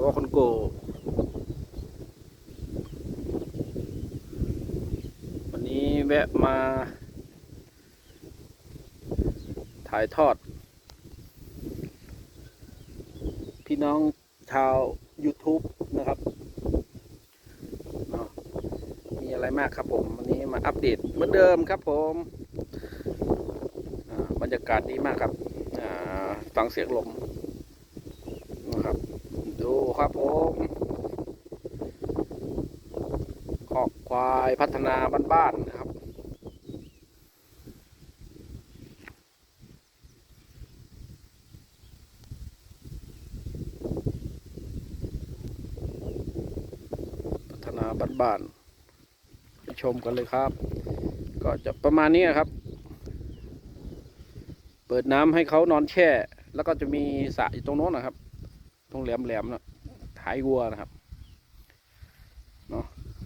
ราะว่าคนโกวันนี้แวะมา ถ่ายทอด พี่น้องชาว YouTube นะครับมีอะไรมากครับผม วันนี้มาอัปเดตเหมือนเดิมครับผมบรรยากาศดีมากครับอ่าฟังเสียงลม ครับผมขอกควายพัฒนาบ้านๆนะครับ พัฒนาบ้านๆไปชมกันเลยครับ ก็จะประมาณนี้ครับ เปิดน้ำให้เขานอนแช่ แล้วก็จะมีสระอยู่ตรงโน้นนะครับ ตรงแหลมๆนะ ถ่ายวัวนะครับเนาะ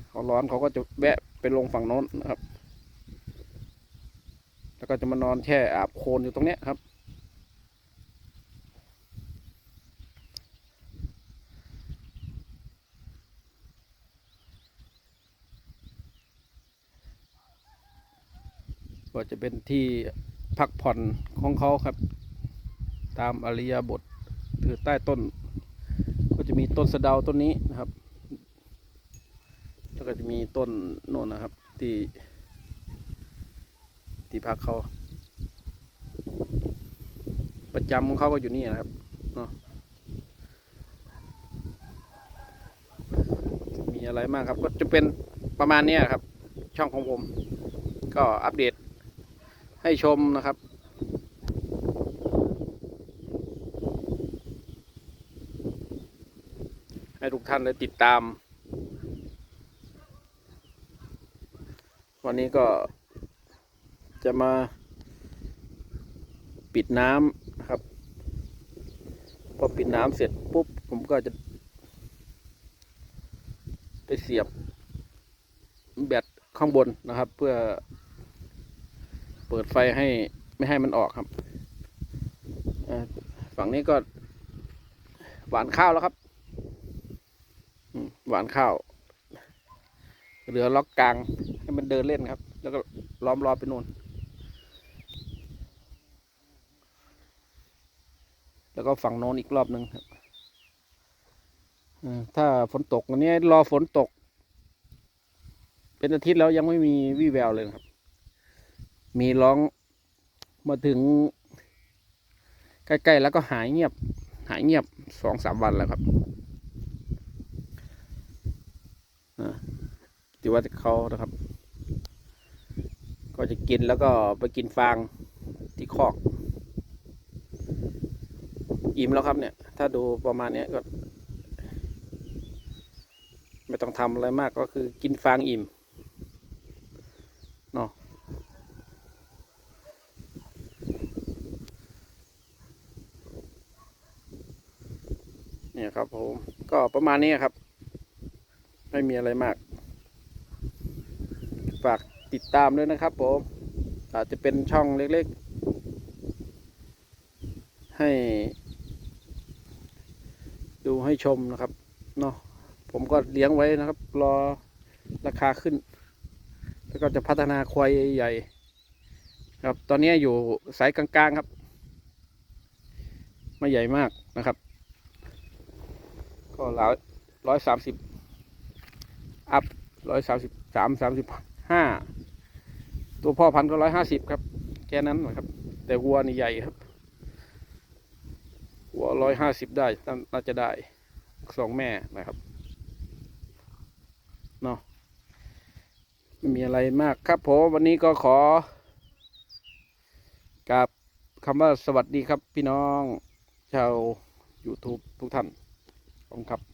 เขาร้อนเขาก็จะแวะไปลงฝั่งโน้นนะครับ แล้วก็จะมานอนแช่อาบโคลนอยู่ตรงเนี้ยครับ ก็จะเป็นที่พักผ่อนของเขาครับ ตามอริยบทคือใต้ต้น จะมีต้นสะเดาต้นนี้นะครับ แล้วก็จะมีต้นโน่นนะครับ ที่ที่พักเขา ประจำของเขาก็อยู่นี่นะครับเนาะมีอะไรมากครับ ก็จะเป็นประมาณนี้ครับ ช่องของผม ก็อัปเดตให้ชมนะครับ ให้ทุกท่านได้ติดตาม วันนี้ก็จะมาปิดน้ำนะครับ พอปิดน้ำเสร็จปุ๊บ ผมก็จะ ไปเสียบ แบตข้างบนนะครับ เพื่อเปิดไฟให้ไม่ให้มันออกครับ ฝั่งนี้ก็หวานข้าวแล้วครับ หวานข้าว เหลือล็อกกลางให้มันเดินเล่นครับ แล้วก็ล้อมรอบไปนู่น แล้วก็ฝั่งโน้นอีกรอบหนึ่งครับถ้าฝนตกวันนี้รอฝนตก เป็นอาทิตย์แล้วยังไม่มีวี่แววเลยครับ มีร้องมาถึง ใกล้ ๆ แล้วก็หายเงียบ หายเงียบสองสามวันแล้วครับอ่า ที่ว่าเขานะครับ ก็จะกินแล้วก็ไปกินฟางที่คอก อิ่มแล้วครับเนี่ย ถ้าดูประมาณนี้ก็ ไม่ต้องทำอะไรมากก็คือกินฟางอิ่มเนาะเนี่ยครับผมก็ประมาณนี้ครับ ไม่มีอะไรมาก ฝากติดตามด้วยนะครับผมอาจจะเป็นช่องเล็กๆ ให้ ดูให้ชมนะครับเนาะผมก็เลี้ยงไว้นะครับ รอราคาขึ้น แล้วก็จะพัฒนาควายใหญ่ ครับตอนนี้อยู่สายกลางๆครับ ไม่ใหญ่มากนะครับ ก็ร้อยร้อยสามสิบอัพร้อยสามสิบสามสามสิบ ห้าตัวพ่อพันก็ร้อยห้าสิบครับ แค่นั้นนะครับ แต่วัวนี่ใหญ่ครับวัวร้อยห้าสิบได้น่าจะได้สองแม่นะครับเนาะไม่มีอะไรมากครับผมวันนี้ก็ขอกราบคำว่าสวัสดีครับพี่น้องชาว YouTube ทุกท่านขอบคุณครับ